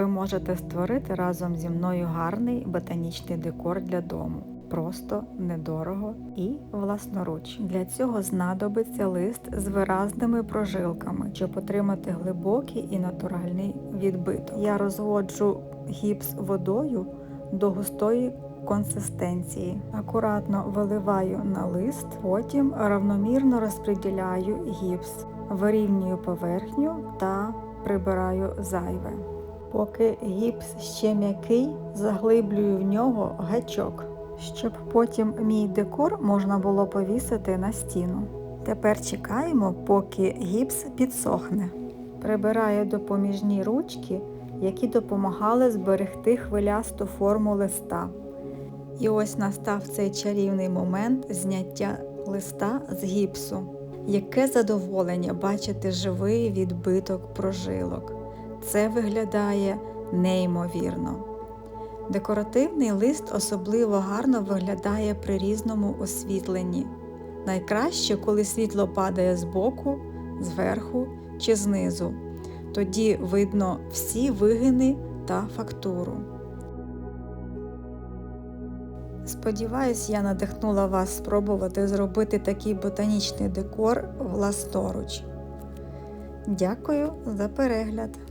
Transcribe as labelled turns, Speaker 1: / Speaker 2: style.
Speaker 1: ви можете створити разом зі мною гарний ботанічний декор для дому. Просто недорого і власноруч. Для цього знадобиться лист з виразними прожилками, щоб отримати глибокий і натуральний відбиток. Я розводжу гіпс водою до густої консистенції. Акуратно виливаю на лист, потім равномірно розподіляю гіпс, вирівнюю поверхню та прибираю зайве. Поки гіпс ще м'який, заглиблюю в нього гачок, щоб потім мій декор можна було повісити на стіну. Тепер чекаємо, поки гіпс підсохне. Прибираю допоміжні ручки, які допомагали зберегти хвилясту форму листа. І ось настав цей чарівний момент зняття листа з гіпсу. Яке задоволення бачити живий відбиток прожилок. Це виглядає неймовірно. Декоративний лист особливо гарно виглядає при різному освітленні. Найкраще, коли світло падає збоку, зверху чи знизу. Тоді видно всі вигини та фактуру. Сподіваюсь, я надихнула вас спробувати зробити такий ботанічний декор власноруч. Дякую за перегляд!